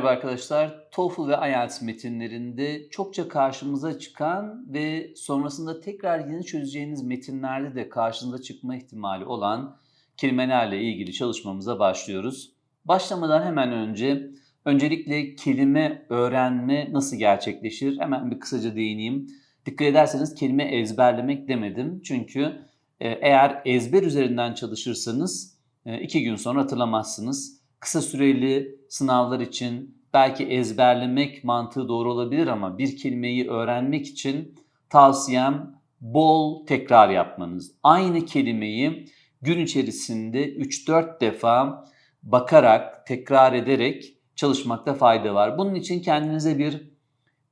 Merhaba arkadaşlar. TOEFL ve IELTS metinlerinde çokça karşımıza çıkan ve sonrasında tekrar yeni çözeceğiniz metinlerde de karşınıza çıkma ihtimali olan kelimelerle ilgili çalışmamıza başlıyoruz. Başlamadan hemen önce öncelikle kelime öğrenme nasıl gerçekleşir? Hemen bir kısaca değineyim. Dikkat ederseniz kelime ezberlemek demedim. Çünkü eğer ezber üzerinden çalışırsanız e, iki gün sonra hatırlamazsınız. Kısa süreli sınavlar için belki ezberlemek mantığı doğru olabilir ama bir kelimeyi öğrenmek için tavsiyem bol tekrar yapmanız. Aynı kelimeyi gün içerisinde 3-4 defa bakarak, tekrar ederek çalışmakta fayda var. Bunun için kendinize bir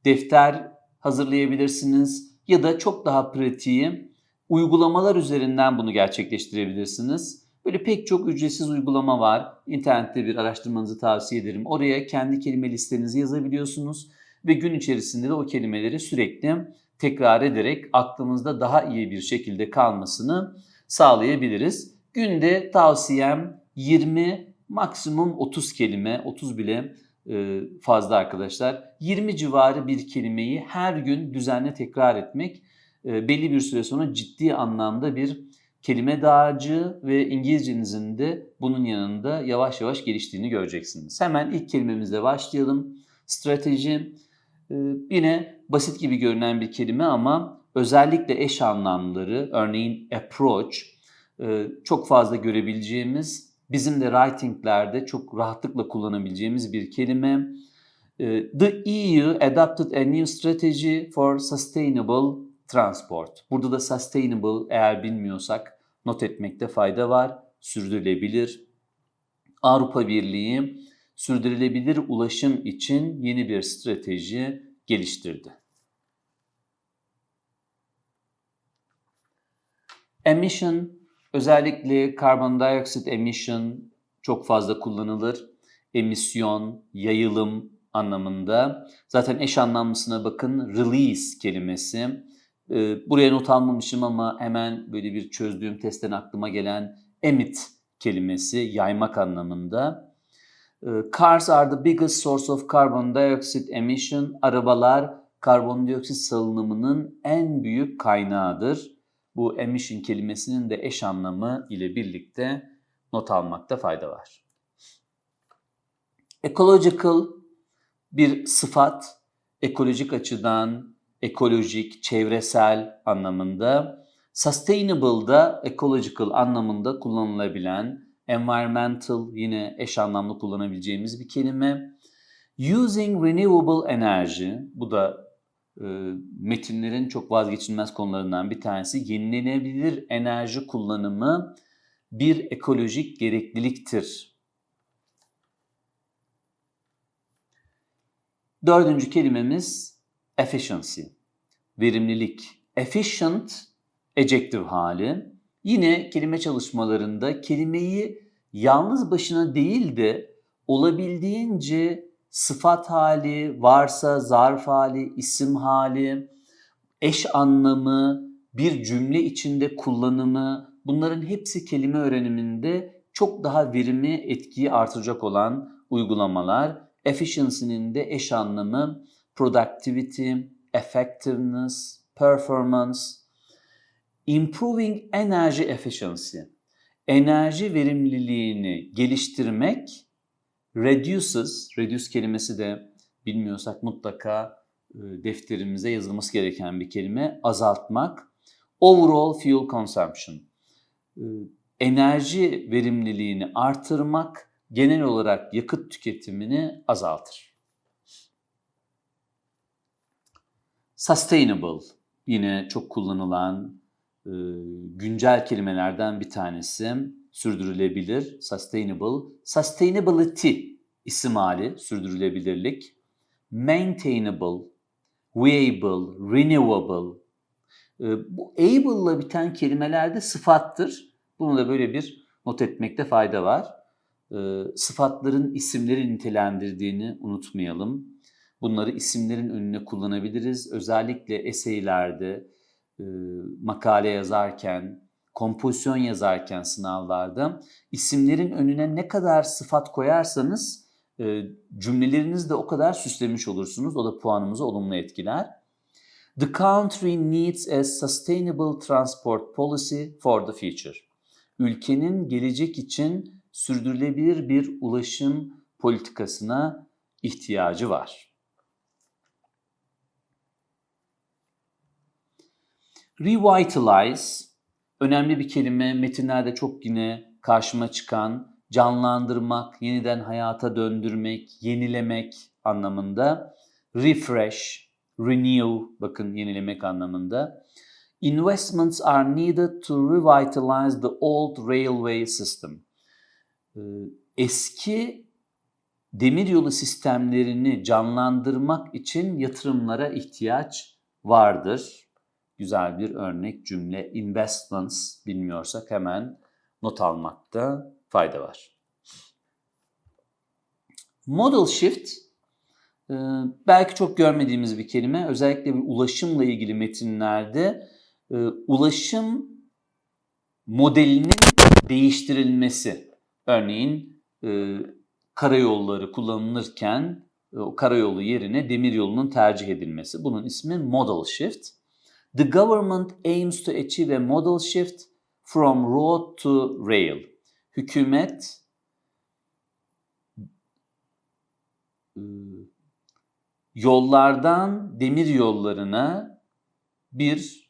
defter hazırlayabilirsiniz ya da çok daha pratiği uygulamalar üzerinden bunu gerçekleştirebilirsiniz. Böyle pek çok ücretsiz uygulama var. İnternette bir araştırmanızı tavsiye ederim. Oraya kendi kelime listenizi yazabiliyorsunuz ve gün içerisinde de o kelimeleri sürekli tekrar ederek aklımızda daha iyi bir şekilde kalmasını sağlayabiliriz. Günde tavsiyem 20 maksimum 30 kelime, 30 bile e, fazla arkadaşlar. 20 civarı bir kelimeyi her gün düzenli tekrar etmek belli bir süre sonra ciddi anlamda bir kelime dağarcığı ve İngilizcenizin de bunun yanında yavaş yavaş geliştiğini göreceksiniz. Hemen ilk kelimemizle başlayalım. Strateji e, yine basit gibi görünen bir kelime ama özellikle eş anlamları örneğin approach e, çok fazla görebileceğimiz bizim de writinglerde çok rahatlıkla kullanabileceğimiz bir kelime. E, The EU adopted a new strategy for sustainable transport. Burada da sustainable eğer bilmiyorsak not etmekte fayda var. Sürdürülebilir. Avrupa Birliği sürdürülebilir ulaşım için yeni bir strateji geliştirdi. Emission özellikle carbon dioxide emission çok fazla kullanılır. Emisyon, yayılım anlamında. Zaten eş anlamlısına bakın release kelimesi. Ee, buraya not almamışım ama hemen böyle bir çözdüğüm testten aklıma gelen emit kelimesi yaymak anlamında. Ee, cars are the biggest source of carbon dioxide emission. Arabalar karbondioksit salınımının en büyük kaynağıdır. Bu emission kelimesinin de eş anlamı ile birlikte not almakta fayda var. Ecological bir sıfat, ekolojik açıdan ekolojik, çevresel anlamında. Sustainable da ecological anlamında kullanılabilen, environmental yine eş anlamlı kullanabileceğimiz bir kelime. Using renewable energy, bu da e, metinlerin çok vazgeçilmez konularından bir tanesi. Yenilenebilir enerji kullanımı bir ekolojik gerekliliktir. Dördüncü kelimemiz efficiency, verimlilik. Efficient, adjective hali. Yine kelime çalışmalarında kelimeyi yalnız başına değil de olabildiğince sıfat hali, varsa zarf hali, isim hali, eş anlamı, bir cümle içinde kullanımı bunların hepsi kelime öğreniminde çok daha verimi etkiyi artıracak olan uygulamalar. Efficiency'nin de eş anlamı productivity, effectiveness, performance, improving energy efficiency, enerji verimliliğini geliştirmek, reduces, reduce kelimesi de bilmiyorsak mutlaka e, defterimize yazılması gereken bir kelime, azaltmak, overall fuel consumption, e, enerji verimliliğini artırmak, genel olarak yakıt tüketimini azaltır. Sustainable yine çok kullanılan e, güncel kelimelerden bir tanesi. Sürdürülebilir, sustainable. Sustainability isim hali, sürdürülebilirlik. Maintainable, viable, renewable. E, bu able ile biten kelimelerde sıfattır. Bunu da böyle bir not etmekte fayda var. E, sıfatların isimleri nitelendirdiğini unutmayalım. Bunları isimlerin önüne kullanabiliriz. Özellikle eseylerde, e, makale yazarken, kompozisyon yazarken sınavlarda isimlerin önüne ne kadar sıfat koyarsanız e, cümlelerinizi de o kadar süslemiş olursunuz. O da puanımızı olumlu etkiler. The country needs a sustainable transport policy for the future. Ülkenin gelecek için sürdürülebilir bir ulaşım politikasına ihtiyacı var. Revitalize önemli bir kelime. Metinlerde çok yine karşıma çıkan canlandırmak, yeniden hayata döndürmek, yenilemek anlamında. Refresh, renew bakın yenilemek anlamında. Investments are needed to revitalize the old railway system. Ee, eski demiryolu sistemlerini canlandırmak için yatırımlara ihtiyaç vardır. Güzel bir örnek cümle. Investments bilmiyorsak hemen not almakta fayda var. Model shift e, belki çok görmediğimiz bir kelime. Özellikle bir ulaşımla ilgili metinlerde e, ulaşım modelinin değiştirilmesi. Örneğin e, karayolları kullanılırken o karayolu yerine demiryolunun tercih edilmesi. Bunun ismi model shift. The government aims to achieve a model shift from road to rail. Hükümet yollardan demir yollarına bir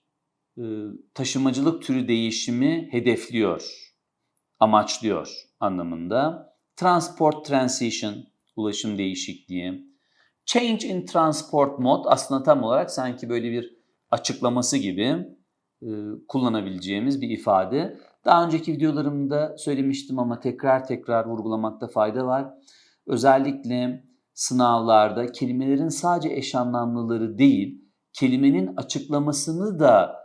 taşımacılık türü değişimi hedefliyor, amaçlıyor anlamında. Transport transition, ulaşım değişikliği. Change in transport mode aslında tam olarak sanki böyle bir açıklaması gibi e, kullanabileceğimiz bir ifade. Daha önceki videolarımda söylemiştim ama tekrar tekrar vurgulamakta fayda var. Özellikle sınavlarda kelimelerin sadece eş anlamlıları değil, kelimenin açıklamasını da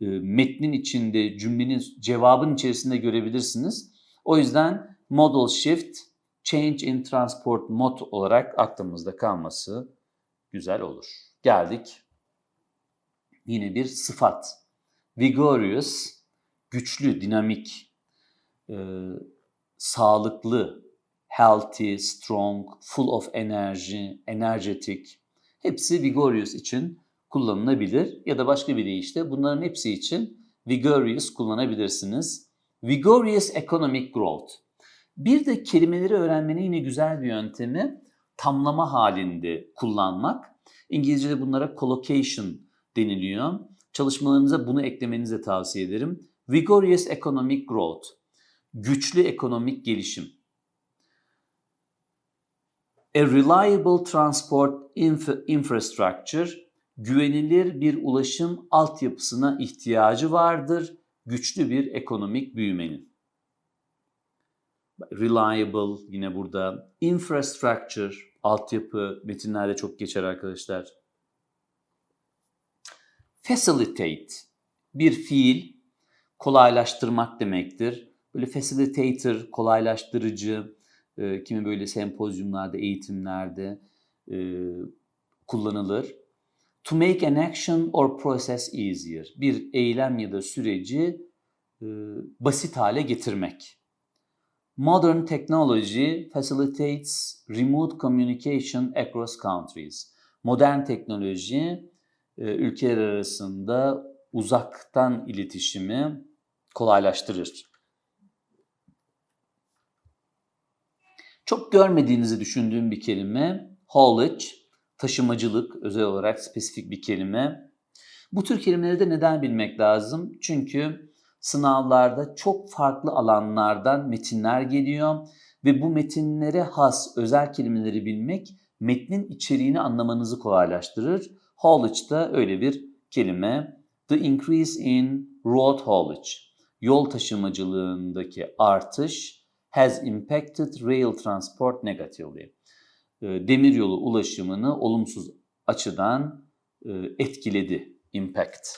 e, metnin içinde, cümlenin, cevabın içerisinde görebilirsiniz. O yüzden modal shift, change in transport mode olarak aklımızda kalması güzel olur. Geldik yine bir sıfat. Vigorous, güçlü, dinamik, e, sağlıklı, healthy, strong, full of energy, energetic. Hepsi vigorous için kullanılabilir ya da başka bir deyişle bunların hepsi için vigorous kullanabilirsiniz. Vigorous economic growth. Bir de kelimeleri öğrenmenin yine güzel bir yöntemi tamlama halinde kullanmak. İngilizce'de bunlara collocation deniliyor. Çalışmalarınıza bunu eklemenizi tavsiye ederim. Vigorous economic growth. Güçlü ekonomik gelişim. A reliable transport infrastructure. Güvenilir bir ulaşım altyapısına ihtiyacı vardır. Güçlü bir ekonomik büyümenin. Reliable yine burada. Infrastructure, altyapı metinlerde çok geçer arkadaşlar. Facilitate bir fiil kolaylaştırmak demektir. Böyle facilitator, kolaylaştırıcı, e, kimi böyle sempozyumlarda, eğitimlerde e, kullanılır. To make an action or process easier. Bir eylem ya da süreci e, basit hale getirmek. Modern technology facilitates remote communication across countries. Modern teknoloji ülkeler arasında uzaktan iletişimi kolaylaştırır. Çok görmediğinizi düşündüğüm bir kelime haulage, taşımacılık özel olarak spesifik bir kelime. Bu tür kelimeleri de neden bilmek lazım? Çünkü sınavlarda çok farklı alanlardan metinler geliyor ve bu metinlere has özel kelimeleri bilmek metnin içeriğini anlamanızı kolaylaştırır. Haulage da öyle bir kelime. The increase in road haulage. Yol taşımacılığındaki artış has impacted rail transport negatively. Ee, demiryolu ulaşımını olumsuz açıdan e, etkiledi. Impact.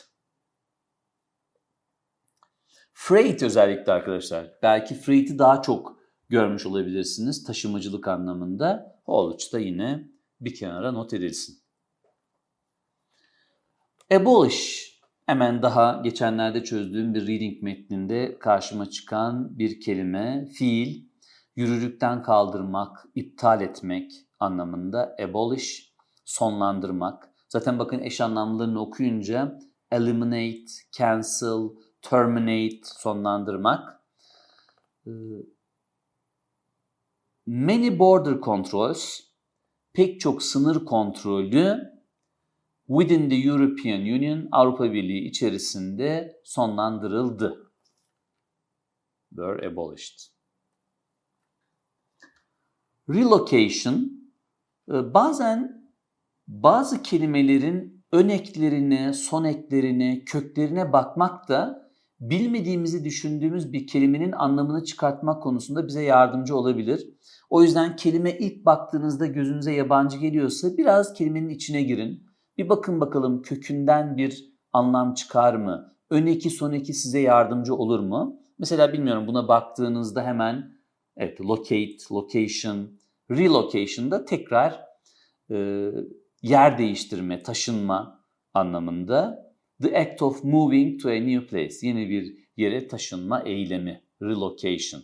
Freight özellikle arkadaşlar. Belki freight'i daha çok görmüş olabilirsiniz taşımacılık anlamında. Haulage da yine bir kenara not edilsin. Abolish Hemen daha geçenlerde çözdüğüm bir reading metninde karşıma çıkan bir kelime, fiil, yürürlükten kaldırmak, iptal etmek anlamında abolish, sonlandırmak. Zaten bakın eş anlamlarını okuyunca eliminate, cancel, terminate, sonlandırmak. Ee, Many border controls, pek çok sınır kontrolü within the European Union, Avrupa Birliği içerisinde sonlandırıldı. Were abolished. Relocation, e, bazen bazı kelimelerin ön eklerine, son eklerine, köklerine bakmak da bilmediğimizi düşündüğümüz bir kelimenin anlamını çıkartmak konusunda bize yardımcı olabilir. O yüzden kelime ilk baktığınızda gözünüze yabancı geliyorsa biraz kelimenin içine girin. Bir bakın bakalım kökünden bir anlam çıkar mı? Ön eki son eki size yardımcı olur mu? Mesela bilmiyorum buna baktığınızda hemen evet locate, location, relocation'da tekrar e, yer değiştirme, taşınma anlamında. The act of moving to a new place, yeni bir yere taşınma eylemi, relocation.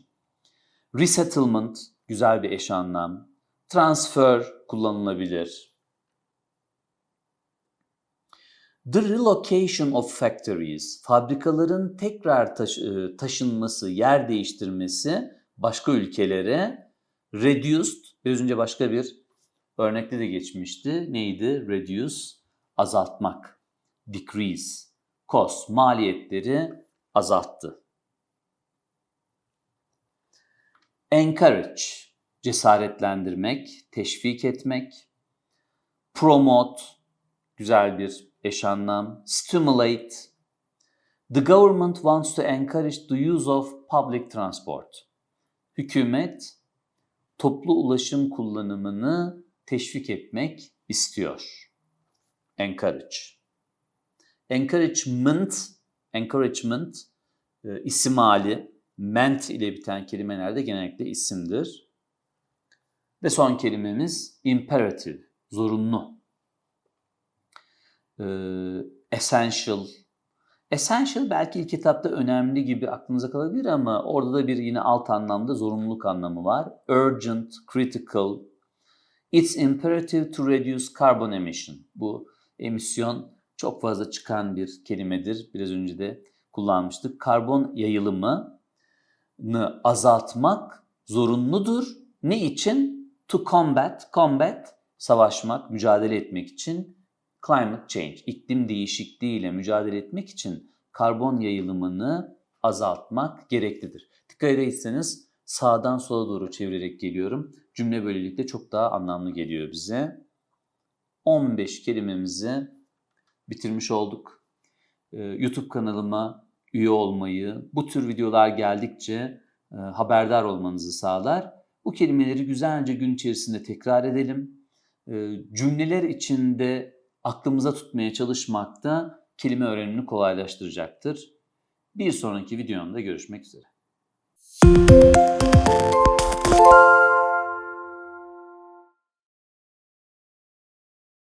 Resettlement, güzel bir eş anlam. Transfer kullanılabilir. The relocation of factories, fabrikaların tekrar taş- e, taşınması, yer değiştirmesi başka ülkelere. Reduced, biraz önce başka bir örnekte de geçmişti. Neydi? Reduce, azaltmak. Decrease, cost, maliyetleri azalttı. Encourage, cesaretlendirmek, teşvik etmek. Promote, güzel bir eş anlam. Stimulate. The government wants to encourage the use of public transport. Hükümet toplu ulaşım kullanımını teşvik etmek istiyor. Encourage. Encouragement, encouragement e, isim hali, ment ile biten kelimelerde genellikle isimdir. Ve son kelimemiz imperative, zorunlu. E, essential. Essential belki ilk etapta önemli gibi aklınıza kalabilir ama orada da bir yine alt anlamda zorunluluk anlamı var. Urgent, critical. It's imperative to reduce carbon emission. Bu emisyon çok fazla çıkan bir kelimedir. Biraz önce de kullanmıştık. Karbon yayılımını azaltmak zorunludur. Ne için? To combat, combat, savaşmak, mücadele etmek için. Climate change, iklim değişikliği mücadele etmek için karbon yayılımını azaltmak gereklidir. Dikkat ederseniz sağdan sola doğru çevirerek geliyorum. Cümle böylelikle çok daha anlamlı geliyor bize. 15 kelimemizi bitirmiş olduk. Ee, YouTube kanalıma üye olmayı, bu tür videolar geldikçe e, haberdar olmanızı sağlar. Bu kelimeleri güzelce gün içerisinde tekrar edelim. E, cümleler içinde aklımıza tutmaya çalışmak da kelime öğrenimini kolaylaştıracaktır. Bir sonraki videomda görüşmek üzere.